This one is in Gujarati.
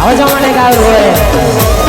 આવા જમાને ગાયું હોય.